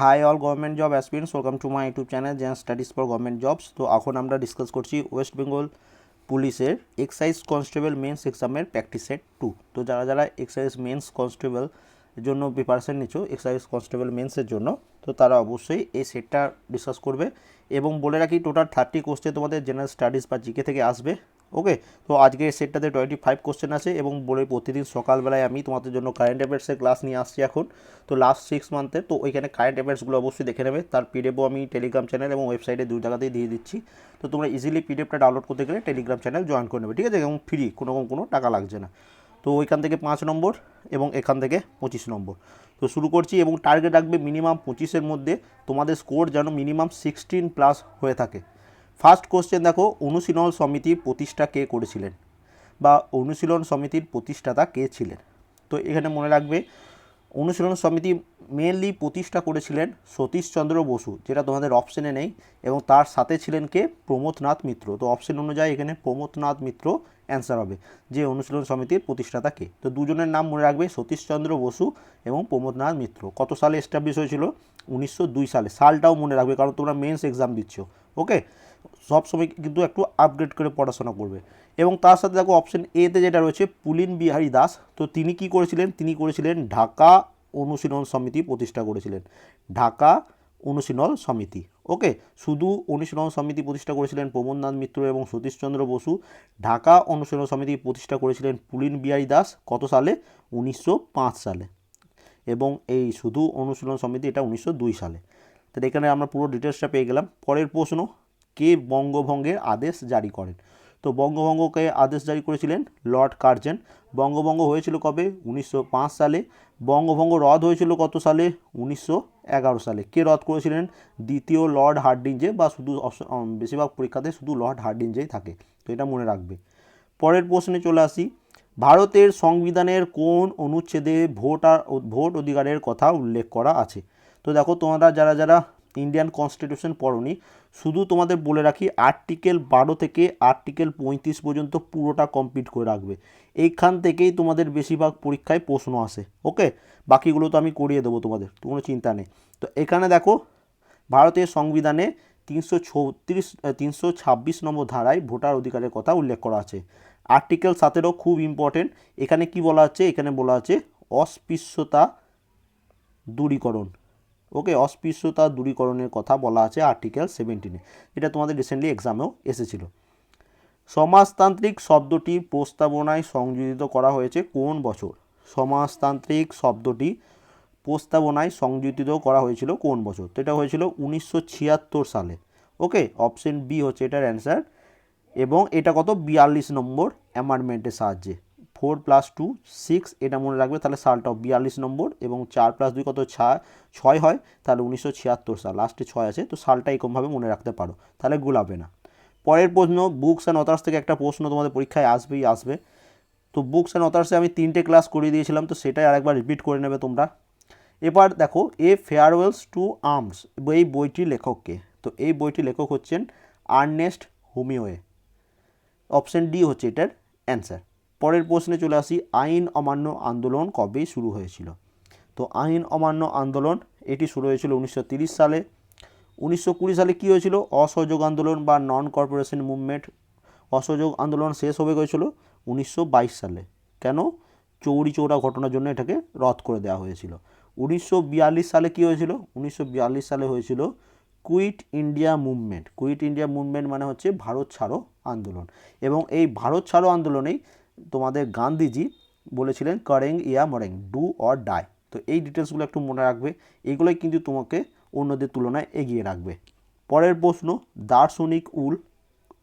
Hi all government job aspirants welcome to my YouTube channel Zen studies for government jobs তো এখন আমরা discuss করছি West Bengal পুলিশের excise constable mains এক্সামের practice set two তো যারা যারা এক্সাইজ মেন্স কনস্টেবল জন্য প্রিপারেশন নিচ্ছ এক্সাইজ কনস্টেবল মেন্সের জন্য, তো তারা অবশ্যই এই সেটটা ডিসকাস করবে। এবং বলে রাখি টোটাল থার্টি কোশ্চেন তোমাদের জেনারেল স্টাডিজ বা জিকে থেকে আসবে। ওকে তো আজকে সেটটাতে টোয়েন্টি ফাইভ কোশ্চেন আছে এবং বলে প্রতিদিন সকালবেলায় আমি তোমাদের জন্য কারেন্ট অ্যাফেয়ার্সের ক্লাস নিয়ে আসছি এখন। তো লাস্ট সিক্স মান্থে তো ওইখানে কারেন্ট অ্যাফেয়ার্সগুলো অবশ্যই দেখে নেবে। তার পিডিএফও আমি টেলিগ্রাম চ্যানেল এবং ওয়েবসাইটে দুই জায়গাতেই দিয়ে দিচ্ছি। তো তোমরা ইজিলি পিডিএফটা ডাউনলোড করতে গেলে টেলিগ্রাম চ্যানেল জয়েন করে নেবে, ঠিক আছে? এবং ফ্রি কোনো রকম কোনো টাকা লাগছে না। তো ওইখান থেকে পাঁচ নম্বর এবং এখান থেকে পঁচিশ নম্বর। তো শুরু করছি এবং টার্গেট রাখবে মিনিমাম পঁচিশের মধ্যে। তোমাদের স্কোর যেন মিনিমাম সিক্সটিন প্লাস হয়ে থাকে। ফার্স্ট কোশ্চেন দেখো, অনুশীলন সমিতির প্রতিষ্ঠা কে করেছিলেন? বা অনুশীলন সমিতির প্রতিষ্ঠাতা কে ছিলেন? তো এখানে মনে রাখবে, অনুশীলন সমিতি মেনলি প্রতিষ্ঠা করেছিলেন সতীশচন্দ্র বসু, যেটা তোমাদের অপশনে নেই, এবং তার সাথে ছিলেন কে? প্রমোদনাথ মিত্র। তো অপশন অনুযায়ী এখানে প্রমোদনাথ মিত্র অ্যান্সার হবে। যে অনুশীলন সমিতির প্রতিষ্ঠাতা কে? তো দুজনের নাম মনে রাখবে সতীশচন্দ্র বসু এবং প্রমোদনাথ মিত্র। কত সালে এস্টাবলিশ হয়েছিল? উনিশশো দুই সালে। সালটাও মনে রাখবে কারণ তোমরা মেন্স এক্সাম দিচ্ছ। ওকে সব সময় কিন্তু একটু আপগ্রেড করে পড়াশোনা করবে। এবং তার সাথে দেখো অপশন এতে যেটা রয়েছে, পুলিন বিহারী দাস। তো তিনি কি করেছিলেন? তিনি করেছিলেন ঢাকা অনুশীলন সমিতি প্রতিষ্ঠা করেছিলেন। ঢাকা অনুশীলন সমিতি। ওকে, শুধু অনুশীলন সমিতি প্রতিষ্ঠা করেছিলেন প্রমোদনাথ মিত্র এবং সতীশচন্দ্র বসু। ঢাকা অনুশীলন সমিতি প্রতিষ্ঠা করেছিলেন পুলিন বিহারী দাস, কত সালে? উনিশশো পাঁচ সালে। এবং এই শুধু অনুশীলন সমিতি, এটা উনিশশো দুই সালে। তাহলে এখানে আমরা পুরো ডিটেলসটা পেয়ে গেলাম। পরের প্রশ্ন, কে বঙ্গভঙ্গের আদেশ জারি করেন? তো বঙ্গভঙ্গকে আদেশ জারি করেছিলেন লর্ড কার্জেন। বঙ্গভঙ্গ হয়েছিল কবে? উনিশশো পাঁচ সালে। বঙ্গভঙ্গ রদ হয়েছিল কত সালে? উনিশশো এগারো সালে। কে রদ করেছিলেন? দ্বিতীয় লর্ড হার্ডিঞ্জে বা শুধু বেশিরভাগ পরীক্ষাতে শুধু লর্ড হার্ডিঞ্জেই থাকে। তো এটা মনে রাখবে। পরের প্রশ্নে চলে আসি। ভারতের সংবিধানের কোন অনুচ্ছেদে ভোট আর ভোট অধিকারের কথা উল্লেখ করা আছে? তো দেখো তোমরা যারা যারা ইন্ডিয়ান কনস্টিটিউশন পড়নি। শুধু তোমাদের বলে রাখি আর্টিকেল বারো থেকে আর্টিকেল পঁয়ত্রিশ পর্যন্ত পুরোটা কমপ্লিট করে রাখবে। এইখান থেকেই তোমাদের বেশিরভাগ পরীক্ষায় প্রশ্ন আসে ওকে বাকিগুলো তো আমি করিয়ে দেবো তোমাদের, কোনো চিন্তা নেই। তো এখানে দেখো, ভারতের সংবিধানে তিনশো ছত্রিশ তিনশো ছাব্বিশ নম্বর ধারায় ভোটার অধিকারের কথা উল্লেখ করা আছে। আর্টিকেল সাতেরও খুব ইম্পর্টেন্ট এখানে কি বলা আছে? এখানে বলা আছে, অস্পৃশ্যতা দূরীকরণ। ওকে অস্পৃশ্যতা দূরীকরণের কথা বলা আছে আর্টিকেল সেভেন্টিনে। এটা তোমাদের রিসেন্টলি এক্সামেও এসেছিল। সমাজতান্ত্রিক শব্দটি প্রস্তাবনায় সংযোজিত করা হয়েছে কোন বছর? সমাজতান্ত্রিক শব্দটি প্রস্তাবনায় সংযোজিত করা হয়েছিল কোন বছর? তো এটা হয়েছিল উনিশশো ছিয়াত্তর সালে। ওকে অপশন বি হচ্ছে এটার অ্যান্সার এবং এটা কত? বিয়াল্লিশ নম্বর অ্যামান্ডমেন্টের সাহায্যে। ফোর প্লাস টু, সিক্স, এটা মনে রাখবে, তাহলে সালটাও বিয়াল্লিশ নম্বর এবং চার প্লাস দুই কত ছয় হয়, তাহলে উনিশশো ছিয়াত্তর সাল লাস্টে ছয় আছে, তো সালটা এরকমভাবে মনে রাখতে পারো, তাহলে গুলাবে না। পরের প্রশ্ন বুকস অ্যান্ড অথার্স থেকে একটা প্রশ্ন তোমাদের পরীক্ষায় আসবেই, আসবে। তো বুকস অ্যান্ড অথার্সে আমি তিনটে ক্লাস করিয়ে দিয়েছিলাম, তো সেটাই আরেকবার রিপিট করে নেবে তোমরা। এবার দেখো, এ ফেয়ারওয়েলস টু আর্মস এই বইটির লেখককে তো এই বইটির লেখক হচ্ছেন আর্নেস্ট হোমিওয়ে। অপশন ডি হচ্ছে এটার অ্যান্সার পরের প্রশ্নে চলে আসি, আইন অমান্য আন্দোলন কবে শুরু হয়েছিল? তো আইন অমান্য আন্দোলন এটি শুরু হয়েছিল উনিশশো সালে। উনিশশো কুড়ি সালে কী হয়েছিল? অসহযোগ আন্দোলন বা নন কর্পোরেশন মুভমেন্ট অসহযোগ আন্দোলন শেষ হবে হয়েছিল? উনিশশো সালে। কেন? চৌরি চৌরা ঘটনার জন্য এটাকে রদ করে দেওয়া হয়েছিল। উনিশশো বিয়াল্লিশ সালে কী হয়েছিল? উনিশশো বিয়াল্লিশ সালে হয়েছিল Quit India movement quit India movement মানে হচ্ছে ভারত ছাড়ো আন্দোলন। এবং এই ভারত ছাড়ো আন্দোলনেই তোমাদের গান্ধীজি বলেছিলেন, কারেং ইয়া মরেং, ডু অর ডাই। তো এই ডিটেলসগুলো একটু মনে রাখবে এইগুলোই কিন্তু তোমাকে অন্যদের তুলনায় এগিয়ে রাখবে। পরের প্রশ্ন, দার্শনিক উল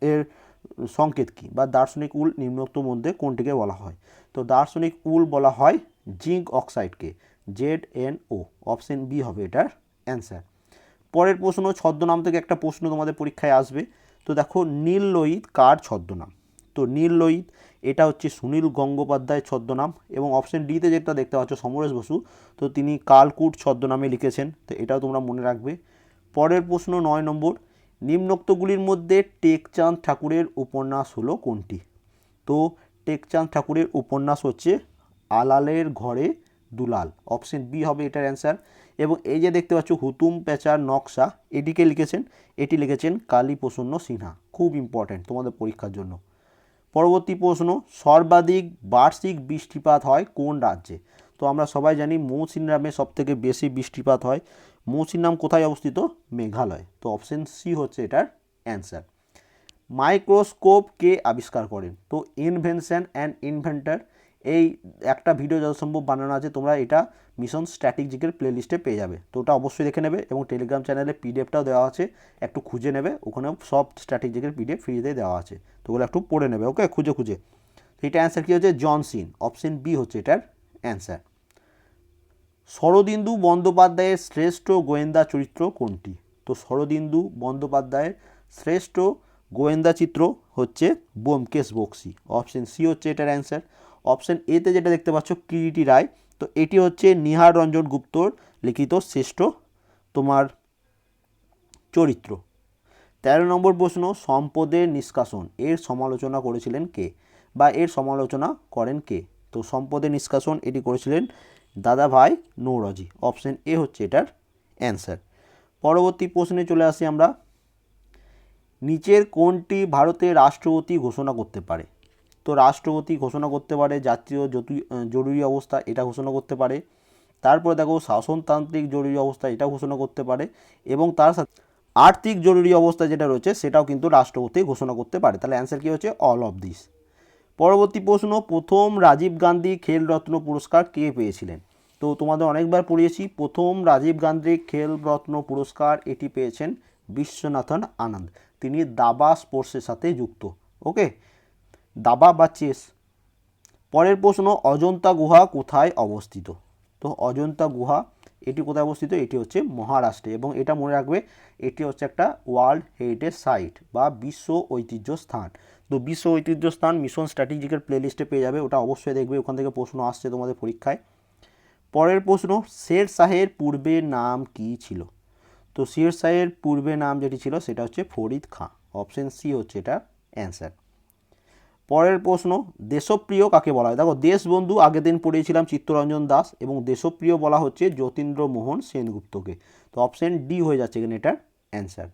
এর সংকেত কী বা দার্শনিক উল নিম্নোক্ত মধ্যে কোনটিকে বলা হয়? তো দার্শনিক উল বলা হয় zinc অক্সাইডকে, Z N O, option B হবে এটার অ্যান্সার। পরের প্রশ্ন, ছদ্মনাম থেকে একটা প্রশ্ন তোমাদের পরীক্ষায় আসবে। তো দেখো নীল লোহিত কার ছদ্মনাম? তো নীল লোহিত এটা হচ্ছে সুনীল গঙ্গোপাধ্যায় ছদ্মনাম এবং অপশন ডিতে যেটা দেখতে পাচ্ছ সমরেশ বসু, তো তিনি কালকুট ছদ্মনামে লিখেছেন, তো এটাও তোমরা মনে রাখবে। পরের প্রশ্ন নয় নম্বর, নিম্নোক্তগুলির মধ্যে টেকচাঁদ ঠাকুরের উপন্যাস হলো কোনটি? তো টেকচাঁদ ঠাকুরের উপন্যাস হচ্ছে আলালের ঘরে দুলাল অপশন বি হবে এটার অ্যান্সার এবং এই যে দেখতে পাচ্ছ হুতুম পেঁচার নকশা, এটিকে লিখেছেন, এটি লিখেছেন কালী প্রসন্ন সিনহা, খুব ইম্পর্ট্যান্ট তোমাদের পরীক্ষার জন্য। পরবর্তী প্রশ্ন, সর্বাধিক বার্ষিক বৃষ্টিপাত হয় কোন রাজ্যে? তো আমরা সবাই জানি মৌসিনরামে সব থেকে বেশি বৃষ্টিপাত হয়। মৌসিনরাম কোথায় অবস্থিত? মেঘালয়। তো অপশন সি হচ্ছে এটার অ্যান্সার মাইক্রোস্কোপ কে আবিষ্কার করেন? তো ইনভেনশন অ্যান্ড ইনভেন্টার এই একটা ভিডিও যত সম্ভব বানানো আছে, তোমরা এটা মিশন স্ট্র্যাটেজিকের প্লেলিস্টে পেয়ে যাবে। তো ওটা অবশ্যই দেখে নেবে এবং টেলিগ্রাম চ্যানেলে পিডিএফটাও দেওয়া আছে, একটু খুঁজে নেবে, ওখানেও সব স্ট্র্যাটেজিকের পিডিএফ ফ্রিতে দেওয়া আছে। তো ওগুলো একটু পড়ে নেবে ওকে খুঁজে খুঁজে। তো এটা অ্যান্সার কী হচ্ছে? জনসিন অপশন বি হচ্ছে এটার অ্যান্সার শরদিন্দু বন্দ্যোপাধ্যায়ের শ্রেষ্ঠ গোয়েন্দা চরিত্র কোনটি? তো শরদিন্দু বন্দ্যোপাধ্যায়ের শ্রেষ্ঠ গোয়েন্দা চিত্র হচ্ছে বোমকেশ বক্সি। অপশন সি হচ্ছে এটার অ্যান্সার অপশন এতে যেটা দেখতে পাচ্ছ কিরিটি রায়, তো এটি হচ্ছে নিহার রঞ্জন গুপ্তর লিখিত শ্রেষ্ঠ তোমার চরিত্র। তেরো নম্বর প্রশ্ন, সম্পদের নিষ্কাশন, এর সমালোচনা করেছিলেন কে বা এর সমালোচনা করেন কে? তো সম্পদের নিষ্কাশন এটি করেছিলেন দাদা ভাই নৌরজি, অপশন এ হচ্ছে এটার অ্যান্সার। পরবর্তী প্রশ্নে চলে আসি আমরা, নিচের কোনটি ভারতের রাষ্ট্রপতি ঘোষণা করতে পারে? তো রাষ্ট্রপতি ঘোষণা করতে পারে, জাতীয় জতু- জরুরি অবস্থা এটা ঘোষণা করতে পারে। তারপরে দেখো, শাসনতান্ত্রিক জরুরি অবস্থা এটা ঘোষণা করতে পারে এবং তার সাথে আর্থিক জরুরি অবস্থা যেটা রয়েছে সেটাও কিন্তু রাষ্ট্রপতি ঘোষণা করতে পারে। তাহলে অ্যান্সার কী হচ্ছে? অল অফ দিস পরবর্তী প্রশ্ন, প্রথম রাজীব গান্ধী খেলরত্ন পুরস্কার কে পেয়েছিলেন? তো তোমাদের অনেকবার পড়িয়েছি, প্রথম রাজীব গান্ধী খেলরত্ন পুরস্কার এটি পেয়েছেন বিশ্বনাথন আনন্দ। তিনি দাবা স্পোর্টসের সাথে যুক্ত ওকে দাবা বা চেস? পরের প্রশ্ন, অজন্তা গুহা কোথায় অবস্থিত? তো অজন্তা গুহা, এটি কোথায় অবস্থিত? এটি হচ্ছে মহারাষ্ট্রে এবং এটা মনে রাখবে, এটি হচ্ছে একটা ওয়ার্ল্ড হেরিটেজ সাইট বা বিশ্ব ঐতিহ্য স্থান। তো বিশ্ব ঐতিহ্য স্থান মিশন স্ট্র্যাটেজিকের প্লেলিস্টে পেয়ে যাবে, ওটা অবশ্যই দেখবে, ওখান থেকে প্রশ্ন আসছে তোমাদের পরীক্ষায়। পরের প্রশ্ন, শের শাহের পূর্বের নাম কি ছিল? তো শের শাহের পূর্বে নাম যেটি ছিল, সেটা হচ্ছে ফরিদ খাঁ। অপশন সি হচ্ছে এটা অ্যান্সার। পরের প্রশ্ন, দেশপ্রিয় কাকে বলা হয়? দেখো, দেশবন্ধু, আগের দিন পড়িয়েছিলাম চিত্তরঞ্জন দাস এবং দেশপ্রিয় বলা হচ্ছে যতীন্দ্র মোহন সেনগুপ্তকে। তো অপশন ডি হয়ে যাচ্ছে এখানে এটার অ্যান্সার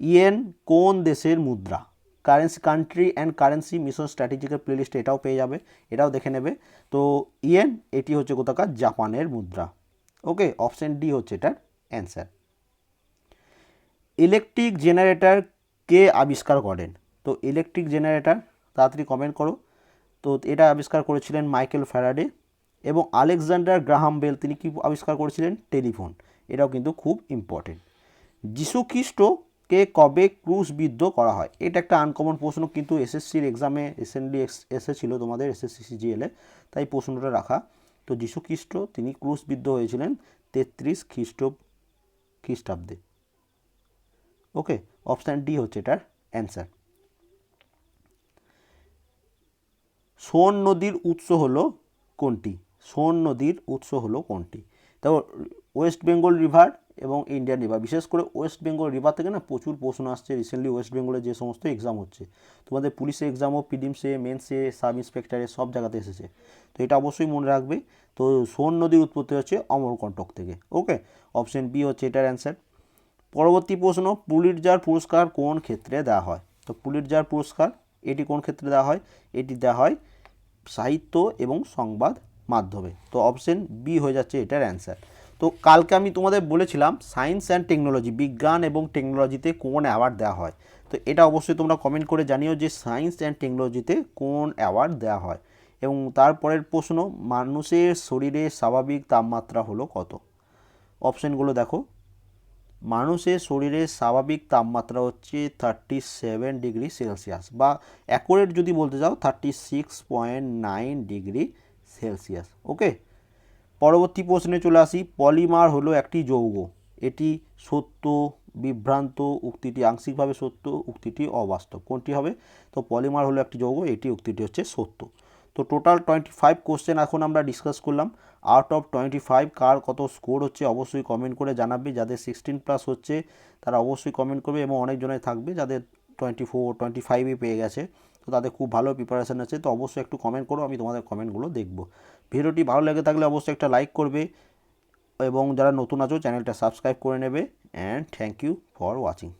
ইয়েন, কোন দেশের মুদ্রা? Currency country and currency mission strategical প্লেলিস্টে এটাও পেয়ে যাবে, এটাও দেখে নেবে। তো ইয়েন, এটি হচ্ছে কোথাকার? জাপানের মুদ্রা। ওকে অপশন ডি হচ্ছে এটার অ্যান্সার ইলেকট্রিক জেনারেটর কে আবিষ্কার করেন? তো ইলেকট্রিক জেনারেটর তাড়াতাড়ি কমেন্ট করো। তো এটা আবিষ্কার করেছিলেন মাইকেল ফ্যারাডে এবং আলেকজান্ডার গ্রাহাম বেল, তিনি কি আবিষ্কার করেছিলেন? টেলিফোন। এটাও কিন্তু খুব ইম্পর্টেন্ট খ্রিস্টকে কবে ক্রুশবিদ্ধ করা হয়? এটা একটা আনকমন প্রশ্ন, কিন্তু এসএসসির এক্সামে রিসেন্টলি এসেছিল তোমাদের এসএসসি সিজিএলে তাই প্রশ্নটা রাখা। তো খ্রিস্ট, তিনি ক্রুশবিদ্ধ হয়েছিলেন তেত্রিশ খ্রিস্ট খ্রিস্টাব্দে। ওকে অপশান ডি হচ্ছে এটার অ্যান্সার সোন নদীর উৎস হলো কোনটি? সোন নদীর উৎস হলো কোনটি? দেখো ওয়েস্ট বেঙ্গল রিভার এবং ইন্ডিয়ান রিভার। বিশেষ করে ওয়েস্ট বেঙ্গল রিভার থেকে না প্রচুর প্রশ্ন আসছে রিসেন্টলি ওয়েস্ট বেঙ্গলে যে সমস্ত এক্সাম হচ্ছে। তোমাদের পুলিশের এক্সামও পিডিমসে মেন্সে সাব ইন্সপেক্টরে সব জায়গাতে এসেছে। তো এটা অবশ্যই মনে রাখবে। তো সোন নদীর উৎপত্তি হচ্ছে অমরকণ্টক থেকে। ওকে অপশন বি হচ্ছে এটার অ্যান্সার পরবর্তী প্রশ্ন পুলিটজার পুরস্কার কোন ক্ষেত্রে দেওয়া হয়? তো পুলিটজার পুরস্কার এটি কোন ক্ষেত্রে দেওয়া হয়? এটি দেওয়া হয় সাহিত্য এবং সংবাদ মাধ্যমে। তো অপশন বি হয়ে যাচ্ছে এটার অ্যান্সার তো কালকে আমি তোমাদের বলেছিলাম সায়েন্স অ্যান্ড টেকনোলজি বিজ্ঞান এবং টেকনোলজিতে কোন অ্যাওয়ার্ড দেওয়া হয়। তো এটা অবশ্যই তোমরা কমেন্ট করে জানিও যে সায়েন্স অ্যান্ড টেকনোলজিতে কোন অ্যাওয়ার্ড দেওয়া হয়। এবং তারপরের প্রশ্ন, মানুষের শরীরে স্বাভাবিক তাপমাত্রা হলো কত? অপশানগুলো দেখো। মানুষের শরীরের স্বাভাবিক তাপমাত্রা হচ্ছে থার্টি সেভেন ডিগ্রি সেলসিয়াস বা অ্যাকোরেট যদি বলতে চাও thirty six point nine degree Celsius okay পরবর্তী প্রশ্নে চলে আসি, পলিমার হলো একটি যৌগ। এটি সত্য, বিভ্রান্ত উক্তিটি আংশিকভাবে সত্য, উক্তিটি অবাস্তব। কোনটি হবে? তো পলিমার হলো একটি যৌগ, এটি উক্তিটি হচ্ছে সত্য। তো টোটাল টোয়েন্টি ফাইভ কোশ্চেন এখন আমরা ডিসকাস করলাম। আউট অফ টোয়েন্টি ফাইভ কার কত স্কোর হচ্ছে অবশ্যই কমেন্ট করে জানাবে। যাদের সিক্সটিন প্লাস হচ্ছে, তারা অবশ্যই কমেন্ট করবে এবং অনেকজনের থাকবে যাদের টোয়েন্টি ফোর টোয়েন্টি ফাইভই পেয়ে গেছে। তো তাদের খুব ভালো প্রিপারেশান আছে। তো অবশ্যই একটু কমেন্ট করো, আমি তোমাদের কমেন্টগুলো দেখব। ভিডিওটি ভালো লেগে থাকলে অবশ্যই একটা লাইক করবে এবং যারা নতুন আছো চ্যানেলটা সাবস্ক্রাইব করে নেবে। And thank you for watching